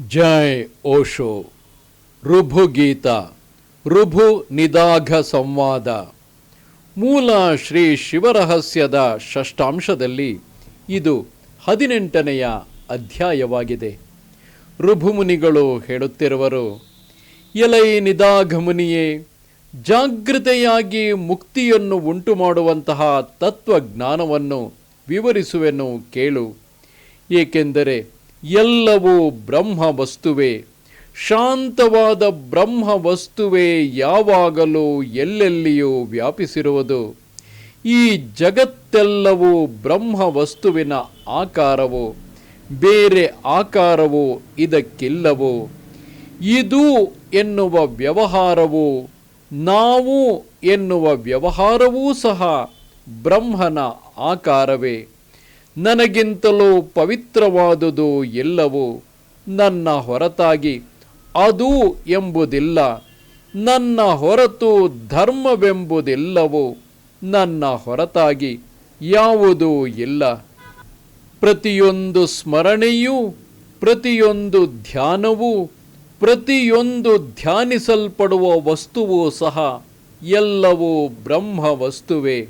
ಜೈ ಓಶೋ. ರುಭು ಗೀತ. ರುಭು ನಿದಾಘ ಸಂವಾದ. ಮೂಲ ಶ್ರೀ ಶಿವರಹಸ್ಯದ ಷಷ್ಠಾಂಶದಲ್ಲಿ ಇದು ಹದಿನೆಂಟನೆಯ ಅಧ್ಯಾಯವಾಗಿದೆ. ಋಭುಮುನಿಗಳು ಹೇಳುತ್ತಿರುವರು, ಎಲೈ ನಿದಾಘ ಮುನಿಯೇ, ಜಾಗೃತೆಯಾಗಿ ಮುಕ್ತಿಯನ್ನು ಉಂಟು ಮಾಡುವಂತಹ ತತ್ವಜ್ಞಾನವನ್ನು ವಿವರಿಸುವೆನು ಕೇಳು. ಏಕೆಂದರೆ ಎಲ್ಲವೂ ಬ್ರಹ್ಮ ವಸ್ತುವೇ ಶಾಂತವಾದ ಬ್ರಹ್ಮ ವಸ್ತುವೇ ಯಾವಾಗಲೂ ಎಲ್ಲೆಲ್ಲಿಯೂ ವ್ಯಾಪಿಸಿರುವುದು. ಈ ಜಗತ್ತೆಲ್ಲವೂ ಬ್ರಹ್ಮ ವಸ್ತುವಿನ ಆಕಾರವು, ಬೇರೆ ಆಕಾರವು ಇದಕ್ಕಿಲ್ಲವು. ಇದು ಎನ್ನುವ ವ್ಯವಹಾರವು, ನಾವು ಎನ್ನುವ ವ್ಯವಹಾರವೂ ಸಹ ಬ್ರಹ್ಮನ ಆಕಾರವೇ. ನನಗಿಂತಲೂ ಪವಿತ್ರವಾದುದು ಎಲ್ಲವೂ ನನ್ನ ಹೊರತಾಗಿ ಅದು ಎಂಬುದಿಲ್ಲ. ನನ್ನ ಹೊರತು ಧರ್ಮವೆಂಬುದಿಲ್ಲವೋ ನನ್ನ ಹೊರತಾಗಿ ಯಾವುದೂ ಇಲ್ಲ. ಪ್ರತಿಯೊಂದು ಸ್ಮರಣೆಯೂ, ಪ್ರತಿಯೊಂದು ಧ್ಯಾನವೂ, ಪ್ರತಿಯೊಂದು ಧ್ಯಾನಿಸಲ್ಪಡುವ ವಸ್ತುವೂ ಸಹ ಎಲ್ಲವೂ ಬ್ರಹ್ಮ ವಸ್ತುವೇ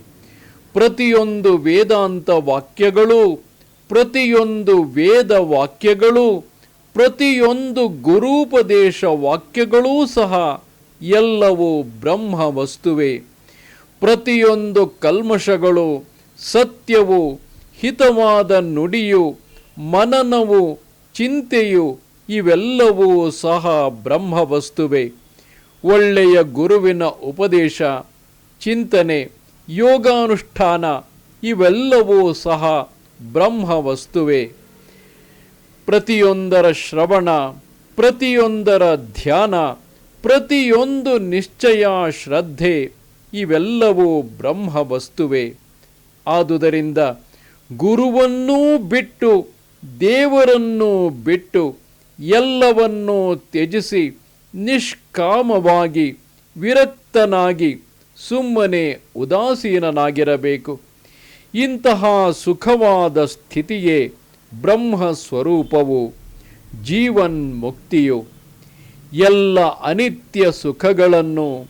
ಪ್ರತಿಯೊಂದು ವೇದಾಂತ ವಾಕ್ಯಗಳು, ಪ್ರತಿಯೊಂದು ವೇದ ವಾಕ್ಯಗಳು, ಪ್ರತಿಯೊಂದು ಗುರೂಪದೇಶ ವಾಕ್ಯಗಳೂ ಸಹ ಎಲ್ಲವೂ ಬ್ರಹ್ಮ ವಸ್ತುವೇ. ಪ್ರತಿಯೊಂದು ಕಲ್ಮಶಗಳು, ಸತ್ಯವು, ಹಿತವಾದ ನುಡಿಯು, ಮನನವು, ಚಿಂತೆಯು, ಇವೆಲ್ಲವೂ ಸಹ ಬ್ರಹ್ಮ ವಸ್ತುವೇ. ಒಳ್ಳೆಯ ಗುರುವಿನ ಉಪದೇಶ, ಚಿಂತನೆ ಯೋಗಾನುಷ್ಠಾನ, ಇವೆಲ್ಲವೂ ಸಹ ಬ್ರಹ್ಮ ವಸ್ತುವೇ ಪ್ರತಿಯೊಂದರ ಶ್ರವಣ, ಪ್ರತಿಯೊಂದರ ಧ್ಯಾನ, ಪ್ರತಿಯೊಂದು ನಿಶ್ಚಯ ಶ್ರದ್ಧೆ, ಇವೆಲ್ಲವೂ ಬ್ರಹ್ಮ ವಸ್ತುವೇ ಆದುದರಿಂದ ಗುರುವನ್ನೂ ಬಿಟ್ಟು, ದೇವರನ್ನೂ ಬಿಟ್ಟು, ಎಲ್ಲವನ್ನೂ ತ್ಯಜಿಸಿ, ನಿಷ್ಕಾಮವಾಗಿ, ವಿರಕ್ತನಾಗಿ ಸುಮ್ಮನೆ ಉದಾಸೀನನಾಗಿರಬೇಕು. ಇಂತಹ ಸುಖವಾದ ಸ್ಥಿತಿಯೇ ಬ್ರಹ್ಮ ಸ್ವರೂಪವು, ಜೀವನ್ ಮುಕ್ತಿಯು. ಎಲ್ಲ ಅನಿತ್ಯ ಸುಖಗಳನ್ನು,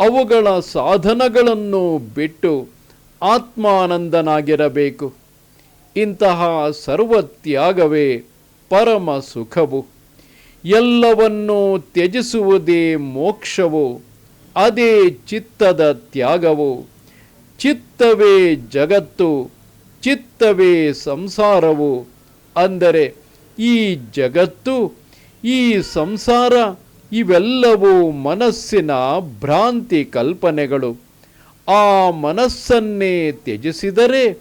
ಅವುಗಳ ಸಾಧನಗಳನ್ನು ಬಿಟ್ಟು ಆತ್ಮಾನಂದನಾಗಿರಬೇಕು. ಇಂತಹ ಸರ್ವತ್ಯಾಗವೇ ಪರಮ ಸುಖವು. ಎಲ್ಲವನ್ನೂ ತ್ಯಜಿಸುವುದೇ ಮೋಕ್ಷವು. ಅದೇ ಚಿತ್ತದ ತ್ಯಾಗವು. ಚಿತ್ತವೇ ಜಗತ್ತು, ಚಿತ್ತವೇ ಸಂಸಾರವು. ಅಂದರೆ ಈ ಜಗತ್ತು, ಈ ಸಂಸಾರ, ಇವೆಲ್ಲವೂ ಮನಸ್ಸಿನ ಭ್ರಾಂತಿ ಕಲ್ಪನೆಗಳು. ಆ ಮನಸ್ಸನ್ನೇ ತ್ಯಜಿಸಿದರೆ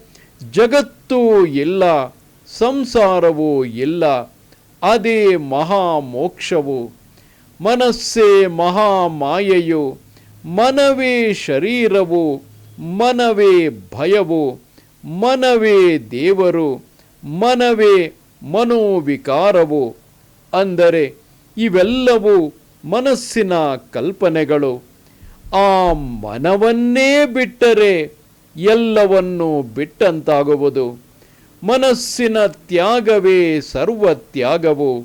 ಜಗತ್ತೂ ಇಲ್ಲ, ಸಂಸಾರವೂ ಇಲ್ಲ. ಅದೇ ಮಹಾಮೋಕ್ಷವು. ಮನಸ್ಸೇ ಮಹಾಮಾಯೆಯು. ಮನವೇ ಶರೀರವು, ಮನವೇ ಭಯವು, ಮನವೇ ದೇವರು, ಮನವೇ ಮನೋವಿಕಾರವು. ಅಂದರೆ ಇವೆಲ್ಲವೂ ಮನಸ್ಸಿನ ಕಲ್ಪನೆಗಳು. ಆ ಮನವನ್ನೇ ಬಿಟ್ಟರೆ ಎಲ್ಲವನ್ನೂ ಬಿಟ್ಟಂತಾಗುವುದು. ಮನಸ್ಸಿನ ತ್ಯಾಗವೇ ಸರ್ವ ತ್ಯಾಗವು.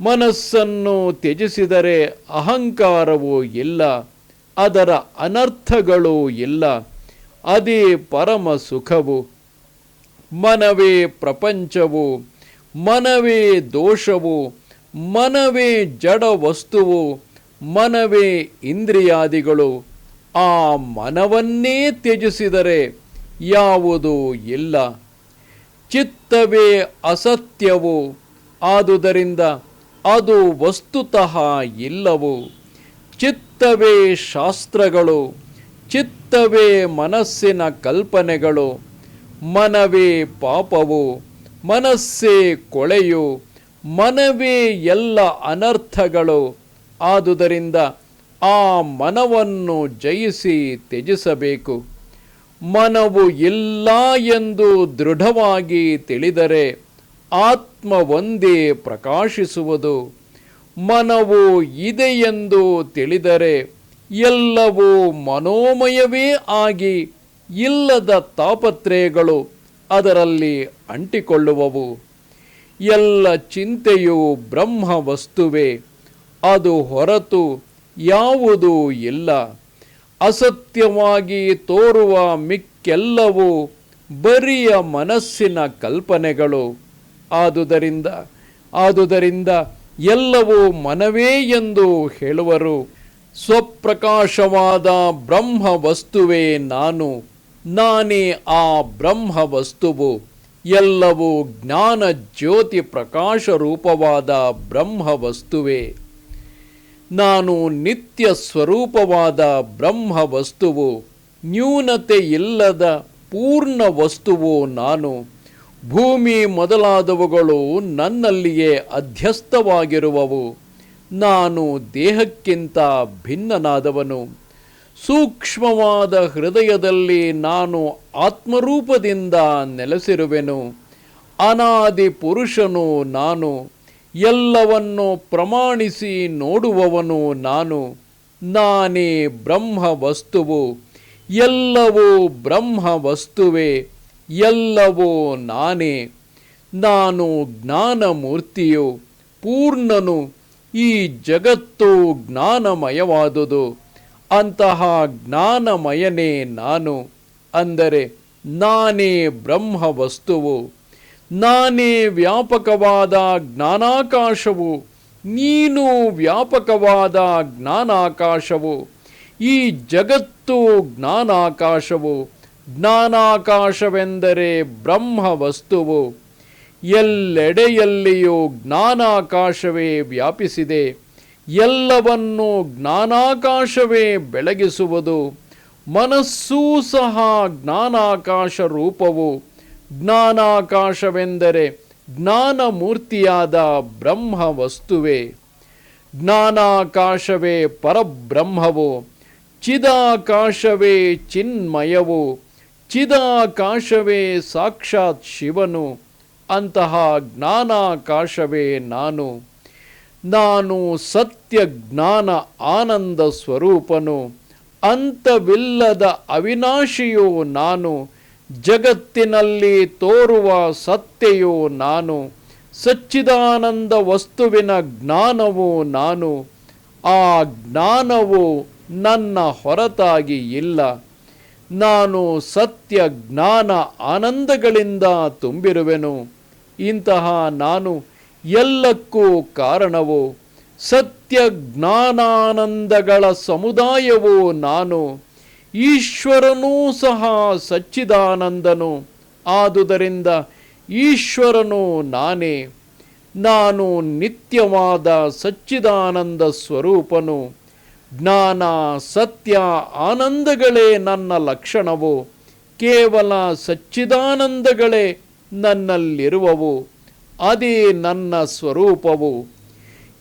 ಮನಸ್ಸನ್ನು ತ್ಯಜಿಸಿದರೆ ಅಹಂಕಾರವೂ ಇಲ್ಲ. ಅದರ ಅನರ್ಥಗಳು ಇಲ್ಲ. ಅದೇ ಪರಮ ಸುಖವು. ಮನವೇ ಪ್ರಪಂಚವು. ಮನವೇ ದೋಷವು. ಮನವೇ ಜಡ ವಸ್ತುವು. ಮನವೇ ಇಂದ್ರಿಯಾದಿಗಳು. ಆ ಮನವನ್ನೇ ತ್ಯಜಿಸಿದರೆ ಯಾವುದೂ ಇಲ್ಲ. ಚಿತ್ತವೇ ಅಸತ್ಯವು. ಆದುದರಿಂದ ಅದು ವಸ್ತುತಃ ಇಲ್ಲವು. ಚಿತ್ತವೇ ಶಾಸ್ತ್ರಗಳು, ಚಿತ್ತವೇ ಮನಸ್ಸಿನ ಕಲ್ಪನೆಗಳು, ಮನವೇ ಪಾಪವು, ಮನಸ್ಸೇ ಕೊಳೆಯು, ಮನವೇ ಎಲ್ಲ ಅನರ್ಥಗಳು. ಆದುದರಿಂದ ಆ ಮನವನ್ನು ಜಯಿಸಿ ತ್ಯಜಿಸಬೇಕು. ಮನವು ಇಲ್ಲ ಎಂದು ದೃಢವಾಗಿ ತಿಳಿದರೆ ಆತ್ಮ ಒಂದೇ ಪ್ರಕಾಶಿಸುವುದು. ಮನವು ಇದೆಯೆಂದು ತಿಳಿದರೆ ಎಲ್ಲವೂ ಮನೋಮಯವೇ ಆಗಿ ಇಲ್ಲದ ತಾಪತ್ರಯಗಳು ಅದರಲ್ಲಿ ಅಂಟಿಕೊಳ್ಳುವವು. ಎಲ್ಲ ಚಿಂತೆಯು ಬ್ರಹ್ಮ ವಸ್ತುವೇ ಅದು ಹೊರತು ಯಾವುದೂ ಇಲ್ಲ. ಅಸತ್ಯವಾಗಿ ತೋರುವ ಮಿಕ್ಕೆಲ್ಲವೂ ಬರಿಯ ಮನಸ್ಸಿನ ಕಲ್ಪನೆಗಳು. ಆದುದರಿಂದ ಆದುದರಿಂದ ಎಲ್ಲವೂ ಮನವೇ ಎಂದು ಹೇಳುವರು. ಸ್ವಪ್ರಕಾಶವಾದ ಬ್ರಹ್ಮ ವಸ್ತುವೇ ನಾನು, ನಾನೇ ಆ ಬ್ರಹ್ಮ ವಸ್ತುವು ಎಲ್ಲವೂ ಜ್ಞಾನ ಜ್ಯೋತಿ ಪ್ರಕಾಶ ರೂಪವಾದ ಬ್ರಹ್ಮ ವಸ್ತುವೇ ನಾನು ನಿತ್ಯ ಸ್ವರೂಪವಾದ ಬ್ರಹ್ಮ ವಸ್ತುವು ನ್ಯೂನತೆ ಇಲ್ಲದ ಪೂರ್ಣ ವಸ್ತುವು ನಾನು. ಭೂಮಿ ಮೊದಲಾದವುಗಳು ನನ್ನಲ್ಲಿಯೇ ಅಧ್ಯಸ್ಥವಾಗಿರುವವು. ನಾನು ದೇಹಕ್ಕಿಂತ ಭಿನ್ನನಾದವನು. ಸೂಕ್ಷ್ಮವಾದ ಹೃದಯದಲ್ಲಿ ನಾನು ಆತ್ಮರೂಪದಿಂದ ನೆಲೆಸಿರುವೆನು. ಅನಾದಿ ಪುರುಷನು ನಾನು. ಎಲ್ಲವನ್ನು ಪ್ರಮಾಣಿಸಿ ನೋಡುವವನು ನಾನು. ನಾನೇ ಬ್ರಹ್ಮ ವಸ್ತುವು ಎಲ್ಲವೂ ಬ್ರಹ್ಮ ವಸ್ತುವೇ ಎಲ್ಲವೂ ನಾನೇ. ನಾನು ಜ್ಞಾನಮೂರ್ತಿಯು, ಪೂರ್ಣನು, ಈ ಜಗತ್ತು ಜ್ಞಾನಮಯವಾದುದು. ಅಂತಹ ಜ್ಞಾನಮಯನೇ ನಾನು. ಅಂದರೆ ನಾನೇ ಬ್ರಹ್ಮ ವಸ್ತುವು ನಾನೇ ವ್ಯಾಪಕವಾದ ಜ್ಞಾನಾಕಾಶವು. ನೀನು ವ್ಯಾಪಕವಾದ ಜ್ಞಾನಾಕಾಶವು. ಈ ಜಗತ್ತು ಜ್ಞಾನಾಕಾಶವು. ಜ್ಞಾನಾಕಾಶವೆಂದರೆ ಬ್ರಹ್ಮ ವಸ್ತುವು ಎಲ್ಲೆಡೆಯಲ್ಲಿಯೂ ಜ್ಞಾನಾಕಾಶವೇ ವ್ಯಾಪಿಸಿದೆ. ಎಲ್ಲವನ್ನೂ ಜ್ಞಾನಾಕಾಶವೇ ಬೆಳಗಿಸುವುದು, ಮನಸ್ಸೂ ಸಹ ಜ್ಞಾನಾಕಾಶ ರೂಪವು ಜ್ಞಾನಾಕಾಶವೆಂದರೆ ಜ್ಞಾನಮೂರ್ತಿಯಾದ ಬ್ರಹ್ಮ ವಸ್ತುವೆ ಜ್ಞಾನಾಕಾಶವೇ ಪರಬ್ರಹ್ಮವು, ಚಿದಾಕಾಶವೇ ಚಿನ್ಮಯವು. ಚಿದಾಕಾಶವೇ ಸಾಕ್ಷಾತ್ ಶಿವನು, ಅಂತಹ ಜ್ಞಾನಾಕಾಶವೇ ನಾನು. ನಾನು ಸತ್ಯ ಜ್ಞಾನ ಆನಂದ ಸ್ವರೂಪನು, ಅಂತವಿಲ್ಲದ ಅವಿನಾಶಿಯೋ ನಾನು, ಜಗತ್ತಿನಲ್ಲಿ ತೋರುವ ಸತ್ಯೆಯೋ ನಾನು, ಸಚ್ಚಿದಾನಂದ ವಸ್ತುವಿನ ಜ್ಞಾನವು ನಾನು, ಆ ಜ್ಞಾನವು ನನ್ನ ಹೊರತಾಗಿ ಇಲ್ಲ. ನಾನು ಸತ್ಯ ಜ್ಞಾನ ಆನಂದಗಳಿಂದ ತುಂಬಿರುವೆನು. ಇಂತಹ ನಾನು ಎಲ್ಲಕ್ಕೂ ಕಾರಣವು? ಸತ್ಯ ಜ್ಞಾನಾನಂದಗಳ ಸಮುದಾಯವು ನಾನು? ಈಶ್ವರನೂ ಸಹ ಸಚ್ಚಿದಾನಂದನು. ಆದುದರಿಂದ ಈಶ್ವರನು ನಾನೇ. ನಾನು ನಿತ್ಯವಾದ ಸಚ್ಚಿದಾನಂದ ಸ್ವರೂಪನು. ಜ್ಞಾನ, ಸತ್ಯ, ಆನಂದಗಳೇ ನನ್ನ ಲಕ್ಷಣವು. ಕೇವಲ ಸಚ್ಚಿದಾನಂದಗಳೇ ನನ್ನಲ್ಲಿರುವವು. ಅದೇ ನನ್ನ ಸ್ವರೂಪವು.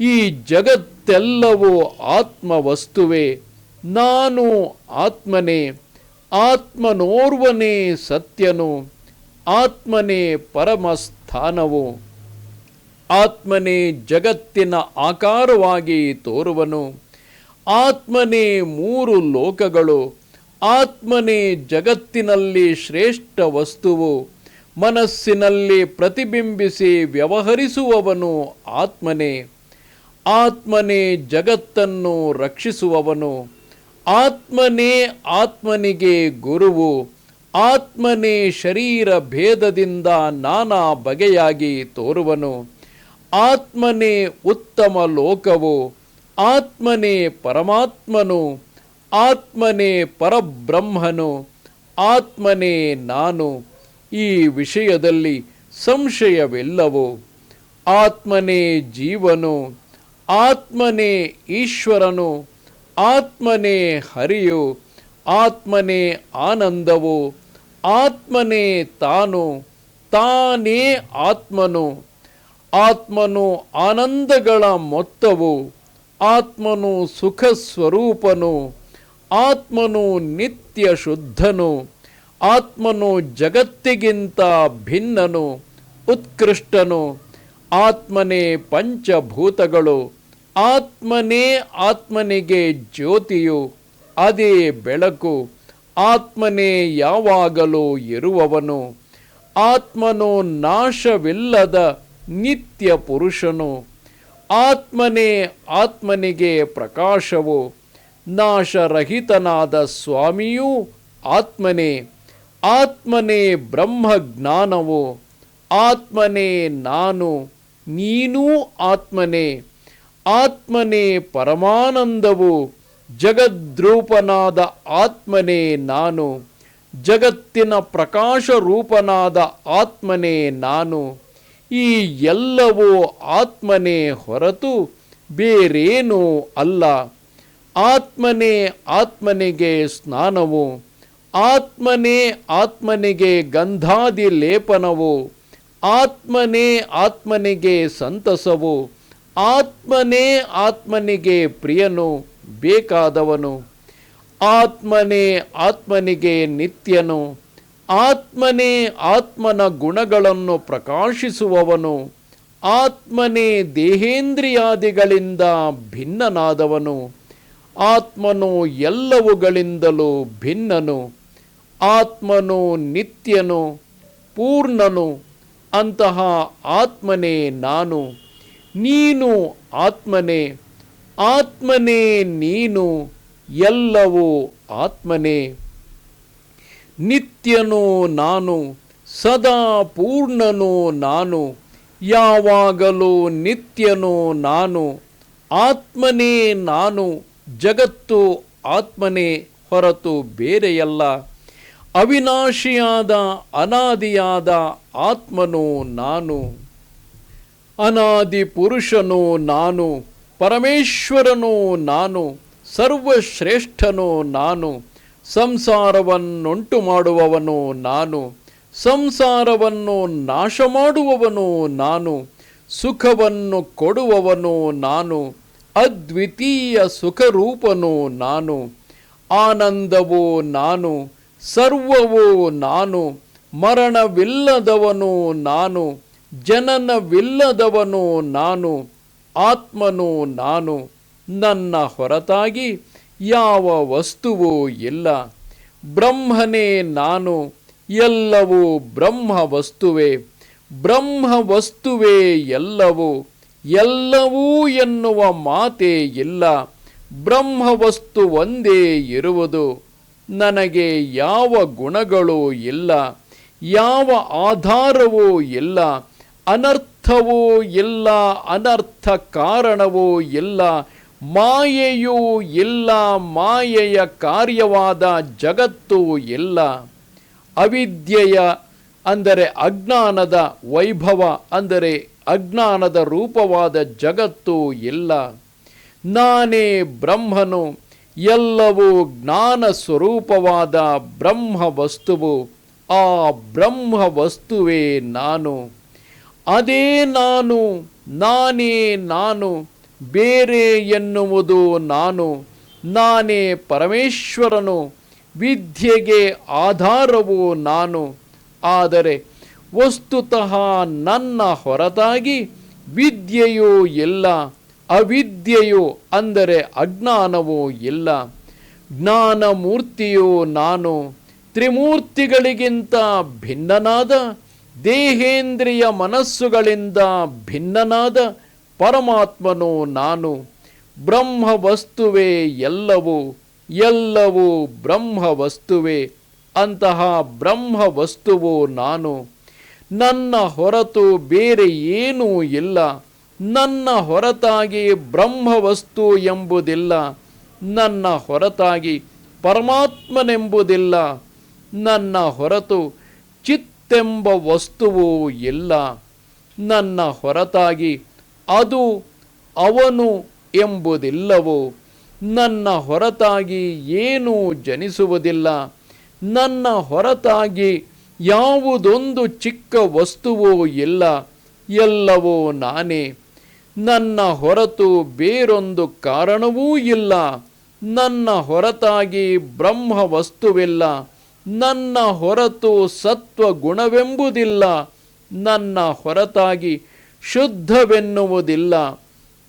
ಈ ಜಗತ್ತೆಲ್ಲವೂ ಆತ್ಮವಸ್ತುವೇ. ನಾನು ಆತ್ಮನೇ, ಆತ್ಮನೋರ್ವನೇ ಸತ್ಯನು, ಆತ್ಮನೇ ಪರಮಸ್ಥಾನವು. ಆತ್ಮನೇ ಜಗತ್ತಿನ ಆಕಾರವಾಗಿ ತೋರುವನು. ಆತ್ಮನೇ ಮೂರು ಲೋಕಗಳು, ಆತ್ಮನೇ ಜಗತ್ತಿನಲ್ಲಿ ಶ್ರೇಷ್ಠ ವಸ್ತುವು, ಮನಸ್ಸಿನಲ್ಲಿ ಪ್ರತಿಬಿಂಬಿಸಿ ವ್ಯವಹರಿಸುವವನು ಆತ್ಮನೇ. ಆತ್ಮನೇ ಜಗತ್ತನ್ನು ರಕ್ಷಿಸುವವನು. ಆತ್ಮನೇ ಆತ್ಮನಿಗೆ ಗುರುವು. ಆತ್ಮನೇ ಶರೀರ ಭೇದದಿಂದ ನಾನಾ ಬಗೆಯಾಗಿ ತೋರುವನು. ಆತ್ಮನೇ ಉತ್ತಮ ಲೋಕವು. ಆತ್ಮನೇ ಪರಮಾತ್ಮನು, ಆತ್ಮನೇ ಪರಬ್ರಹ್ಮನು, ಆತ್ಮನೇ ನಾನು. ಈ ವಿಷಯದಲ್ಲಿ ಸಂಶಯವಿಲ್ಲವು? ಆತ್ಮನೇ ಜೀವನು, ಆತ್ಮನೇ ಈಶ್ವರನು, ಆತ್ಮನೇ ಹರಿಯು, ಆತ್ಮನೇ ಆನಂದವು, ಆತ್ಮನೇ ತಾನು, ತಾನೇ ಆತ್ಮನು. ಆತ್ಮನು ಆನಂದಗಳ ಮೊತ್ತವು. ಆತ್ಮನು ಸುಖ ಸ್ವರೂಪನು, ಆತ್ಮನು ನಿತ್ಯ ಶುದ್ಧನು, ಆತ್ಮನು ಜಗತ್ತಿಗಿಂತ ಭಿನ್ನನು, ಉತ್ಕೃಷ್ಟನು, ಆತ್ಮನೇ ಪಂಚಭೂತಗಳು, ಆತ್ಮನೇ ಆತ್ಮನಿಗೆ ಜ್ಯೋತಿಯು, ಅದೇ ಬೆಳಕು, ಆತ್ಮನೇ ಯಾವಾಗಲೂ ಇರುವವನು, ಆತ್ಮನು ನಾಶವಿಲ್ಲದ ನಿತ್ಯ ಪುರುಷನು. ಆತ್ಮನೇ ಆತ್ಮನಿಗೆ ಪ್ರಕಾಶವು, ನಾಶರಹಿತನಾದ ಸ್ವಾಮಿಯೂ ಆತ್ಮನೇ ಆತ್ಮನೇ ಬ್ರಹ್ಮಜ್ಞಾನವು, ಆತ್ಮನೇ ನಾನು, ನೀನೂ ಆತ್ಮನೇ ಆತ್ಮನೇ ಪರಮಾನಂದವು, ಜಗದ್ರೂಪನಾದ ಆತ್ಮನೇ ನಾನು, ಜಗತ್ತಿನ ಪ್ರಕಾಶ ರೂಪನಾದ ಆತ್ಮನೇ ನಾನು. ಈ ಎಲ್ಲವೂ ಆತ್ಮನೇ ಹೊರತು ಬೇರೇನೂ ಅಲ್ಲ. ಆತ್ಮನೇ ಆತ್ಮನಿಗೆ ಸ್ನಾನವು, ಆತ್ಮನೇ ಆತ್ಮನಿಗೆ ಗಂಧಾದಿ ಲೇಪನವು, ಆತ್ಮನೇ ಆತ್ಮನಿಗೆ ಸಂತಸವು, ಆತ್ಮನೇ ಆತ್ಮನಿಗೆ ಪ್ರಿಯನು ಬೇಕಾದವನು, ಆತ್ಮನೇ ಆತ್ಮನಿಗೆ ನಿತ್ಯನು ಆತ್ಮನೇ ಆತ್ಮನ ಗುಣಗಳನ್ನು ಪ್ರಕಾಶಿಸುವವನು, ಆತ್ಮನೇ ದೇಹೇಂದ್ರಿಯಾದಿಗಳಿಂದ ಭಿನ್ನನಾದವನು, ಆತ್ಮನು ಎಲ್ಲವುಗಳಿಂದಲೂ ಭಿನ್ನನು, ಆತ್ಮನು ನಿತ್ಯನು, ಪೂರ್ಣನು, ಅಂತಹ ಆತ್ಮನೇ ನಾನು, ನೀನು ಆತ್ಮನೇ ಆತ್ಮನೇ ನೀನು, ಎಲ್ಲವೂ ಆತ್ಮನೇ. ನಿತ್ಯನು ನಾನು, ಸದಾ ಪೂರ್ಣನೋ ನಾನು, ಯಾವಾಗಲೂ ನಿತ್ಯನೋ ನಾನು, ಆತ್ಮನೇ ನಾನು, ಜಗತ್ತು ಆತ್ಮನೇ ಹೊರತು ಬೇರೆಯಲ್ಲ. ಅವಿನಾಶಿಯಾದ, ಅನಾದಿಯಾದ ಆತ್ಮನೋ ನಾನು. ಅನಾದಿ ಪುರುಷನೋ ನಾನು, ಪರಮೇಶ್ವರನೋ ನಾನು, ಸರ್ವಶ್ರೇಷ್ಠನೋ ನಾನು. ಸಂಸಾರವನ್ನುಂಟು ಮಾಡುವವನು ನಾನು, ಸಂಸಾರವನ್ನು ನಾಶ ಮಾಡುವವನು ನಾನು, ಸುಖವನ್ನು ಕೊಡುವವನು ನಾನು, ಅದ್ವಿತೀಯ ಸುಖರೂಪನು ನಾನು, ಆನಂದವು ನಾನು, ಸರ್ವವೂ ನಾನು, ಮರಣವಿಲ್ಲದವನು ನಾನು, ಜನನವಿಲ್ಲದವನು ನಾನು, ಆತ್ಮನು ನಾನು, ನನ್ನ ಹೊರತಾಗಿ ಯಾವ ವಸ್ತುವೂ ಇಲ್ಲ. ಬ್ರಹ್ಮನೇ ನಾನು, ಎಲ್ಲವೂ ಬ್ರಹ್ಮ ವಸ್ತುವೇ. ಬ್ರಹ್ಮ ವಸ್ತುವೇ ಎಲ್ಲವೂ ಎಲ್ಲವೂ ಎನ್ನುವ ಮಾತೇ ಇಲ್ಲ. ಬ್ರಹ್ಮ ವಸ್ತು ಒಂದೇ ಇರುವುದು. ನನಗೆ ಯಾವ ಗುಣಗಳೂ ಇಲ್ಲ. ಯಾವ ಆಧಾರವೂ ಇಲ್ಲ. ಅನರ್ಥವೂ ಇಲ್ಲ, ಅನರ್ಥ ಕಾರಣವೂ ಇಲ್ಲ. ಮಾಯೆಯೂ ಇಲ್ಲ, ಮಾಯೆಯ ಕಾರ್ಯವಾದ ಜಗತ್ತು ಇಲ್ಲ. ಅವಿದ್ಯೆಯ ಅಂದರೆ ಅಜ್ಞಾನದ ವೈಭವ ಅಂದರೆ ಅಜ್ಞಾನದ ರೂಪವಾದ ಜಗತ್ತು ಇಲ್ಲ. ನಾನೇ ಬ್ರಹ್ಮನು, ಎಲ್ಲವೂ ಜ್ಞಾನ ಸ್ವರೂಪವಾದ ಬ್ರಹ್ಮ ವಸ್ತುವು ಆ ಬ್ರಹ್ಮ ವಸ್ತುವೇ ನಾನು. ಅದೇ ನಾನು, ನಾನೇ ನಾನು ಬೇರೆ ಎನ್ನುವುದು ನಾನು, ನಾನೇ ಪರಮೇಶ್ವರನು, ವಿದ್ಯೆಗೆ ಆಧಾರವು ನಾನು. ಆದರೆ ವಸ್ತುತಃ ನನ್ನ ಹೊರತಾಗಿ ವಿದ್ಯೆಯೂ ಇಲ್ಲ, ಅವಿದ್ಯೆಯು ಅಂದರೆ ಅಜ್ಞಾನವೂ ಇಲ್ಲ. ಜ್ಞಾನ ಮೂರ್ತಿಯು ನಾನು, ತ್ರಿಮೂರ್ತಿಗಳಿಗಿಂತ ಭಿನ್ನನಾದ, ದೇಹೇಂದ್ರಿಯ ಮನಸ್ಸುಗಳಿಂದ ಭಿನ್ನನಾದ ಪರಮಾತ್ಮನು ನಾನು ಬ್ರಹ್ಮ ವಸ್ತುವೇ ಎಲ್ಲವೂ ಎಲ್ಲವೂ ಬ್ರಹ್ಮ ವಸ್ತುವೇ ಅಂತಹ ಬ್ರಹ್ಮ ವಸ್ತುವು ನಾನು, ನನ್ನ ಹೊರತು ಬೇರೆ ಏನೂ ಇಲ್ಲ, ನನ್ನ ಹೊರತಾಗಿ ಬ್ರಹ್ಮ ವಸ್ತು ಎಂಬುದಿಲ್ಲ, ನನ್ನ ಹೊರತಾಗಿ ಪರಮಾತ್ಮನೆಂಬುದಿಲ್ಲ, ನನ್ನ ಹೊರತು ಚಿತ್ತೆಂಬ ವಸ್ತುವು ಇಲ್ಲ, ನನ್ನ ಹೊರತಾಗಿ ಅದು ಅವನು ಎಂಬುದಿಲ್ಲವೋ? ನನ್ನ ಹೊರತಾಗಿ ಏನೂ ಜನಿಸುವುದಿಲ್ಲ. ನನ್ನ ಹೊರತಾಗಿ ಯಾವುದೊಂದು ಚಿಕ್ಕ ವಸ್ತುವೂ ಇಲ್ಲ. ಎಲ್ಲವೋ ನಾನೇ. ನನ್ನ ಹೊರತು ಬೇರೊಂದು ಕಾರಣವೂ ಇಲ್ಲ. ನನ್ನ ಹೊರತಾಗಿ ಬ್ರಹ್ಮ ವಸ್ತುವಿಲ್ಲ ನನ್ನ ಹೊರತು ಸತ್ವ ಗುಣವೆಂಬುದಿಲ್ಲ ನನ್ನ ಹೊರತಾಗಿ ಶುದ್ಧವೆನ್ನುವುದಿಲ್ಲ.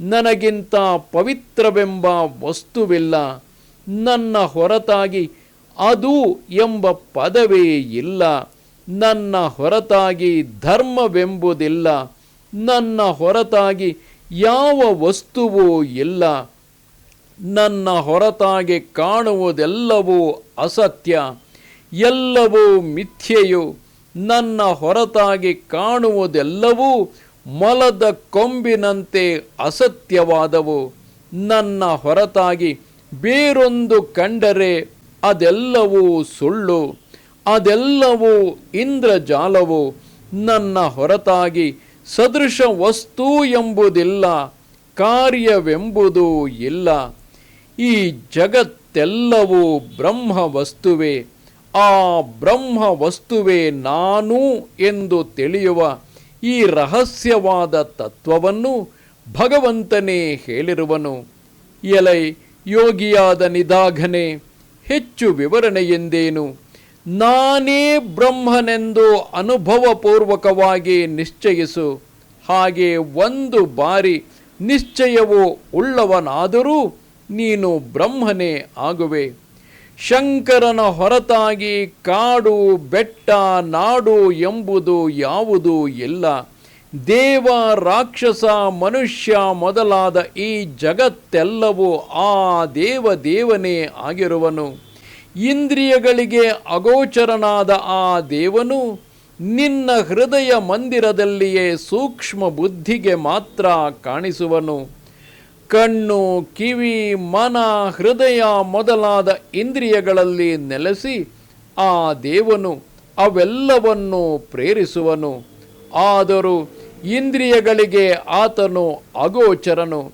ನನಗಿಂತ ಪವಿತ್ರವೆಂಬ ವಸ್ತುವಿಲ್ಲ. ನನ್ನ ಹೊರತಾಗಿ ಅದು ಎಂಬ ಪದವೇ ಇಲ್ಲ. ನನ್ನ ಹೊರತಾಗಿ ಧರ್ಮವೆಂಬುದಿಲ್ಲ. ನನ್ನ ಹೊರತಾಗಿ ಯಾವ ವಸ್ತುವೂ ಇಲ್ಲ. ನನ್ನ ಹೊರತಾಗಿ ಕಾಣುವುದೆಲ್ಲವೂ ಅಸತ್ಯ. ಎಲ್ಲವೂ ಮಿಥ್ಯೆಯು. ನನ್ನ ಹೊರತಾಗಿ ಕಾಣುವುದೆಲ್ಲವೂ ಮೊಲದ ಕೊಂಬಿನಂತೆ ಅಸತ್ಯವಾದವು. ನನ್ನ ಹೊರತಾಗಿ ಬೇರೊಂದು ಕಂಡರೆ ಅದೆಲ್ಲವೂ ಸುಳ್ಳು. ಅದೆಲ್ಲವೂ ಇಂದ್ರಜಾಲವು. ನನ್ನ ಹೊರತಾಗಿ ಸದೃಶ ವಸ್ತು ಎಂಬುದಿಲ್ಲ, ಕಾರ್ಯವೆಂಬುದು ಇಲ್ಲ. ಈ ಜಗತ್ತೆಲ್ಲವೂ ಬ್ರಹ್ಮ ವಸ್ತುವೇ ಆ ಬ್ರಹ್ಮ ವಸ್ತುವೇ ನಾನು ಎಂದು ತಿಳಿಯುವ ಈ ರಹಸ್ಯವಾದ ತತ್ವವನ್ನು ಭಗವಂತನೇ ಹೇಳಿರುವನು. ಎಲೈ ಯೋಗಿಯಾದ ನಿದಾಘನೆ, ಹೆಚ್ಚು ವಿವರಣೆಯೆಂದೇನು? ನಾನೇ ಬ್ರಹ್ಮನೆಂದು ಅನುಭವಪೂರ್ವಕವಾಗಿ ನಿಶ್ಚಯಿಸು. ಹಾಗೆ ಒಂದು ಬಾರಿ ನಿಶ್ಚಯವು ಉಳ್ಳವನಾದರೂ ನೀನು ಬ್ರಹ್ಮನೇ ಆಗುವೆ. ಶಂಕರನ ಹೊರತಾಗಿ ಕಾಡು, ಬೆಟ್ಟ, ನಾಡು ಎಂಬುದು ಯಾವುದು ಇಲ್ಲ. ದೇವ, ರಾಕ್ಷಸ, ಮನುಷ್ಯ ಮೊದಲಾದ ಈ ಜಗತ್ತೆಲ್ಲವೂ ಆ ದೇವ ದೇವನೇ ಆಗಿರುವನು. ಇಂದ್ರಿಯಗಳಿಗೆ ಅಗೋಚರನಾದ ಆ ದೇವನು ನಿನ್ನ ಹೃದಯ ಮಂದಿರದಲ್ಲಿಯೇ ಸೂಕ್ಷ್ಮ ಬುದ್ಧಿಗೆ ಮಾತ್ರ ಕಾಣಿಸುವನು. ಕಣ್ಣು, ಕಿವಿ, ಮನ, ಹೃದಯ ಮೊದಲಾದ ಇಂದ್ರಿಯಗಳಲ್ಲಿ ನೆಲೆಸಿ ಆ ದೇವನು ಅವೆಲ್ಲವನ್ನು ಪ್ರೇರಿಸುವನು. ಆದರೂ ಇಂದ್ರಿಯಗಳಿಗೆ ಆತನು ಅಗೋಚರನು.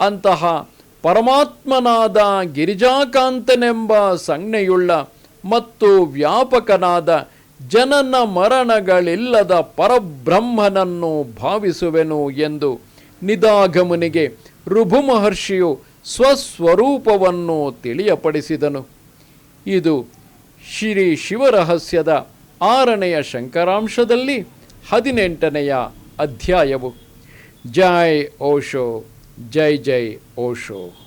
ಅಂತಹ ಪರಮಾತ್ಮನಾದ ಗಿರಿಜಾಕಾಂತನೆಂಬ ಸಂಜ್ಞೆಯುಳ್ಳ ಮತ್ತು ವ್ಯಾಪಕನಾದ ಜನನ ಮರಣಗಳಿಲ್ಲದ ಪರಬ್ರಹ್ಮನನ್ನು ಭಾವಿಸುವೆನು ಎಂದು ನಿದಾಗಮನಿಗೆ ಋಭು ಮಹರ್ಷಿಯು ಸ್ವಸ್ವರೂಪವನ್ನು ತಿಳಿಯಪಡಿಸಿದನು. ಇದು ಶ್ರೀ ಶಿವರಹಸ್ಯದ ಆರನೆಯ ಶಂಕರಾಂಶದಲ್ಲಿ ಹದಿನೆಂಟನೆಯ ಅಧ್ಯಾಯವು. ಜೈ ಓಶೋ, ಜೈ ಜೈ ಓಶೋ.